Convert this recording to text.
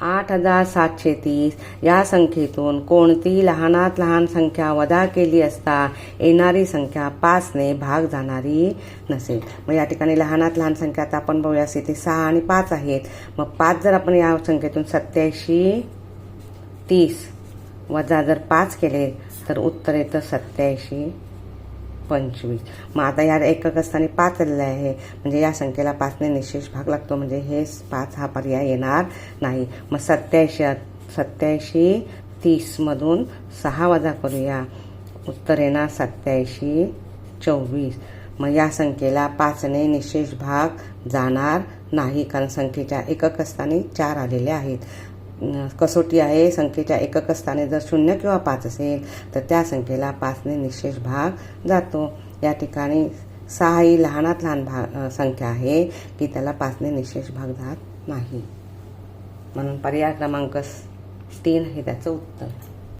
आठ हजार सातशे तीस. या संख्येतून कोणती लहानात लहान संख्या वजा केली असता येणारी संख्या पाचने भाग जाणारी नसेल. मग या ठिकाणी लहानात लहान संख्या आता आपण बघूया. असे ती सहा आणि पाच आहेत. मग पाच जर आपण या संख्येतून सत्याऐंशी तीस वजा जर पाच केले तर उत्तर येतं सत्याऐंशी पंचवीस. मग आता या एकक असताना पाच आलेलं आहे. म्हणजे या संख्येला पाचने निशेष भाग लागतो. म्हणजे हे पाच हा पर्याय येणार नाही. मग सत्याऐंशी सत्याऐंशी तीसमधून सहा वजा करूया. उत्तर येणार सत्याऐंशी चोवीस. मग या संख्येला पाचने निशेष भाग जाणार नाही. कारण संख्येच्या एकक स्थानी चार आलेले आहेत. कसोटी आहे संख्येच्या एकक स्थाने जर शून्य किंवा पाच असेल तर त्या संख्येला पाचने निशेष भाग जातो. या ठिकाणी सहा ही लहानात लहान भाग संख्या आहे की त्याला पाचने निशेष भाग जात नाही. म्हणून पर्याय क्रमांक तीन हे त्याचं उत्तर.